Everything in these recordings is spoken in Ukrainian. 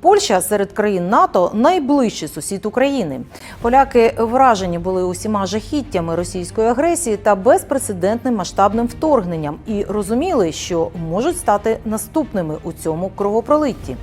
Польща серед країн НАТО найближчий сусід України. Поляки вражені були усіма жахіттями російської агресії та безпрецедентним масштабним вторгненням і розуміли, що можуть стати наступними у цьому кровопролитті.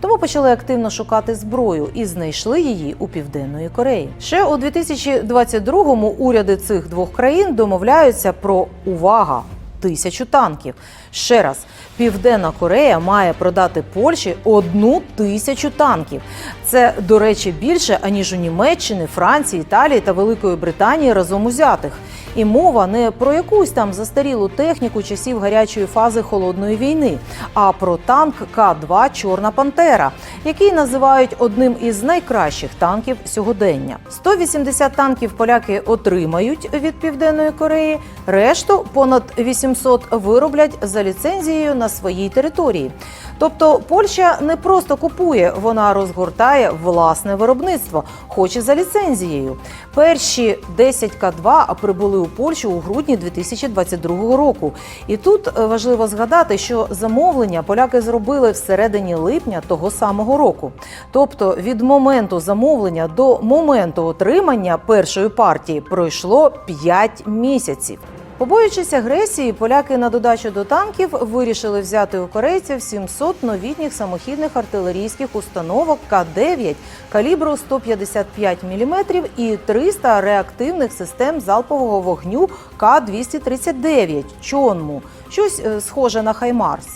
Тому почали активно шукати зброю і знайшли її у південної Кореї. Ще у 2022-му уряди цих двох країн домовляються про увага тисячу танків. Ще раз, Південна Корея має продати Польщі одну тисячу танків. Це, до речі, більше аніж у Німеччини, Франції, Італії та Великої Британії разом узятих. І мова не про якусь там застарілу техніку часів гарячої фази холодної війни, а про танк К-2 Чорна Пантера, який називають одним із найкращих танків сьогодення. 180 танків поляки отримають від південної Кореї. Решту понад 800 вироблять за ліцензією на своїй території. Тобто Польща не просто купує, вона розгортає власне виробництво, хоч і за ліцензією. Перші 10 К2 прибули у Польщу у грудні 2022 року. І тут важливо згадати, що замовлення поляки зробили всередині липня того самого року. Тобто від моменту замовлення до моменту отримання першої партії пройшло 5 місяців. Побоюючись агресії, поляки на додачу до танків вирішили взяти у корейців 700 новітніх самохідних артилерійських установок К-9 калібру 155 мм і 300 реактивних систем залпового вогню К-239 Чонму, щось е, схоже на Хаймарс.